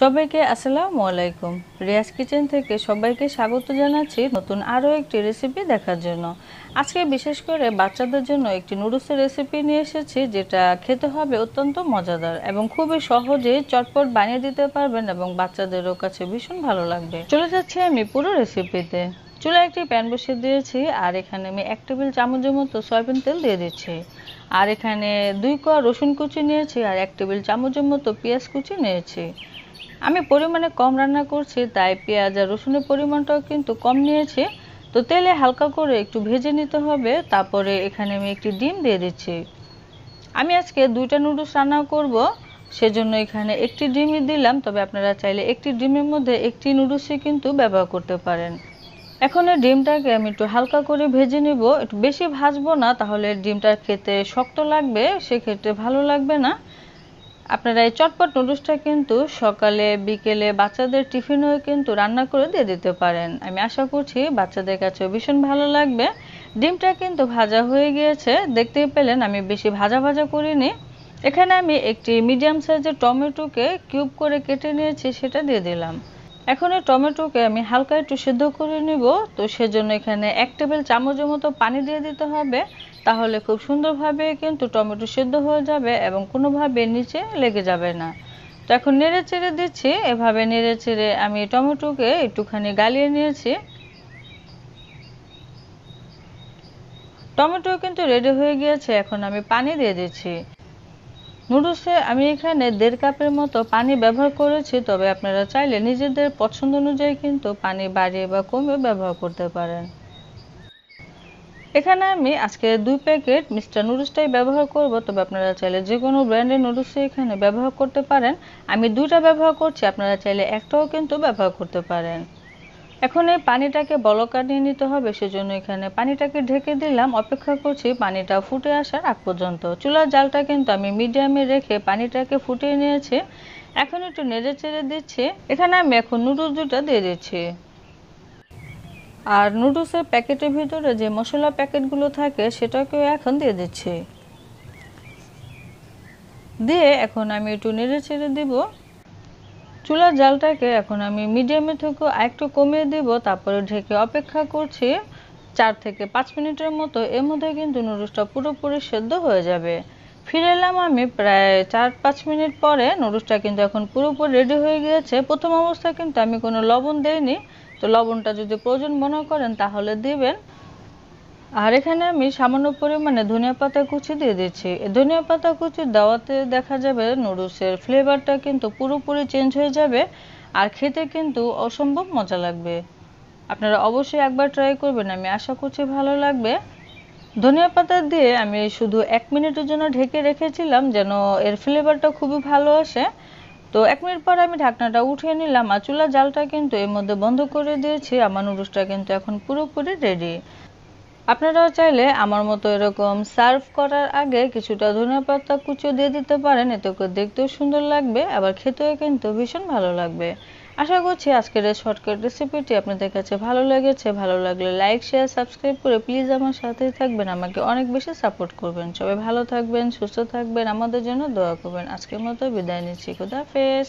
সবাইকে আসসালামু আলাইকুম। রিয়াজ কিচেন থেকে সবাইকে স্বাগত জানাচ্ছি নতুন আরও একটি রেসিপি দেখার জন্য। আজকে বিশেষ করে বাচ্চাদের জন্য একটি নুডলসের রেসিপি নিয়ে এসেছি, যেটা খেতে হবে অত্যন্ত মজাদার এবং খুবই সহজে চটপট বানিয়ে দিতে পারবেন এবং বাচ্চাদেরও কাছে ভীষণ ভালো লাগবে। চলে যাচ্ছি আমি পুরো রেসিপিতে চুলায় একটি প্যান বসিয়ে দিয়েছি আর এখানে আমি এক টেবিল চামচের মতো সয়াবিন তেল দিয়ে দিচ্ছি। আর এখানে দুই কোয়া রসুন কুচি নিয়েছি আর এক টেবিল চামচের মতো পেঁয়াজ কুচি নিয়েছি। আমি পরিমাণে কম রান্না করছি, তাই পেঁয়াজ আর রসুনের পরিমাণটাও কিন্তু কম নিয়েছি। তো তেলে হালকা করে একটু ভেজে নিতে হবে, তারপরে এখানে আমি একটি ডিম দিয়ে দিচ্ছি। আমি আজকে দুইটা নুডলস রান্না করব, সেজন্য এখানে একটি ডিমই দিলাম, তবে আপনারা চাইলে একটি ডিমের মধ্যে একটি নুডলসই কিন্তু ব্যবহার করতে পারেন। এখন এই ডিমটাকে আমি একটু হালকা করে ভেজে নিব, একটু বেশি ভাজবো না, তাহলে ডিমটা খেতে শক্ত লাগবে, সেক্ষেত্রে ভালো লাগবে না। আপনারা এই চটপট নুডলসটা কিন্তু সকালে, বিকেলে বাচ্চাদের টিফিনেও কিন্তু রান্না করে দিয়ে দিতে পারেন। আমি আশা করছি বাচ্চাদের কাছেও ভীষণ ভালো লাগবে। ডিমটা কিন্তু ভাজা হয়ে গিয়েছে। দেখতেই পেলেন আমি বেশি ভাজা ভাজা করিনি। এখানে আমি একটি মিডিয়াম সাইজের টমেটোকে কিউব করে কেটে নিয়েছি, সেটা দিয়ে দিলাম। এখন এই টমেটোকে আমি হালকা একটু সেদ্ধ করে নিব। তো সেজন্য এখানে এক টেবিল চামচের মতো পানি দিয়ে দিতে হবে। তাহলে খুব সুন্দরভাবে কিন্তু টমেটো সেদ্ধ হয়ে যাবে এবং কোনোভাবে নিচে লেগে যাবে না। তো এখন নেড়ে চেড়ে দিচ্ছি। এভাবে নেড়ে চেড়ে আমি টমেটোকে একটুখানি গালিয়ে নিয়েছি। টমেটো কিন্তু রেডি হয়ে গিয়েছে। এখন আমি পানি দিয়ে দিচ্ছি। নুডলসে আমি এখানে দেড় কাপের মতো পানি ব্যবহার করেছি, তবে আপনারা চাইলে নিজেদের পছন্দ অনুযায়ী কিন্তু পানি বাড়িয়ে বা কমিয়ে ব্যবহার করতে পারেন। এখানে আমি আজকে দুই প্যাকেট মিস্টার নুডলসটাই ব্যবহার করব, তবে আপনারা চাইলে যে কোনো ব্র্যান্ডের নুডলসই এখানে ব্যবহার করতে পারেন। আমি দুইটা ব্যবহার করছি, আপনারা চাইলে একটাও কিন্তু ব্যবহার করতে পারেন। এখন এই পানিটাকে বলকা নিয়ে নিতে হবে, সেজন্য এখানে পানিটাকে ঢেকে দিলাম। অপেক্ষা করছি পানিটা ফুটে আসার আগ পর্যন্ত। চুলার জালটা কিন্তু আমি মিডিয়ামে রেখে পানিটাকে ফুটিয়ে নিয়েছি। এখন একটু নেড়ে চেড়ে দিচ্ছি। এখানে আমি এখন নুডলস দুটা দিয়ে দিচ্ছি। আর নুডলসের প্যাকেটের ভিতরে যে মশলা প্যাকেটগুলো থাকে, সেটাকেও এখন দিয়ে দিচ্ছি। দিয়ে এখন আমি একটু নেড়ে চেড়ে দিব। চুলার জালটাকে এখন আমি মিডিয়ামে থেকে একটু কমিয়ে দিব, তারপরে ঢেকে অপেক্ষা করছি চার থেকে পাঁচ মিনিটের মতো। এর মধ্যে কিন্তু নুডলসটা পুরোপুরি সেদ্ধ হয়ে যাবে। ফিরে এলাম আমি প্রায় চার পাঁচ মিনিট পরে। নুডলসটা কিন্তু এখন পুরোপুরি রেডি হয়ে গিয়েছে। প্রথম অবস্থায় কিন্তু আমি কোনো লবণ দেইনি। তো লবণটা যদি প্রয়োজন মনে করেন তাহলে দিবেন। আর এখানে আমি সামান্য পরিমাণে ধনিয়া পাতা কুচি দিয়ে দিচ্ছি। ধনিয়া পাতা কুচি দেওয়াতে দেখা যাবে নুডলসের ফ্লেভারটা কিন্তু পুরোপুরি চেঞ্জ হয়ে যাবে আর খেতে কিন্তু অসম্ভব মজা লাগবে। আপনারা অবশ্যই একবার ট্রাই করবেন, আমি আশা করছি ভালো লাগবে। ধনিয়া পাতা দিয়ে আমি শুধু এক মিনিটের জন্য ঢেকে রেখেছিলাম যেন এর ফ্লেভারটা খুবই ভালো আসে। তো এক মিনিট পর আমি ঢাকনাটা উঠিয়ে নিলাম আর চুলা জালটা কিন্তু এর মধ্যে বন্ধ করে দিয়েছি। আমার নুডলসটা কিন্তু এখন পুরোপুরি রেডি আপনারাও চাইলে আমার মতো এরকম সার্ভ করার আগে কিছুটা ধনিয়া পাতা কুচো দিয়ে দিতে পারেন। এতে করে দেখতেও সুন্দর লাগবে, আবার খেতেও কিন্তু ভীষণ ভালো লাগবে। আশা করছি আজকের এই শর্টকাট রেসিপিটি আপনাদের কাছে ভালো লেগেছে। ভালো লাগলে লাইক শেয়ার সাবস্ক্রাইব করে প্লিজ আমার সাথেই থাকবেন। আমাকে অনেক বেশি সাপোর্ট করবেন। সবাই ভালো থাকবেন, সুস্থ থাকবেন। আমাদের জন্য দোয়া করবেন। আজকের মতো বিদায় নিচ্ছি। খুদা হাফেজ।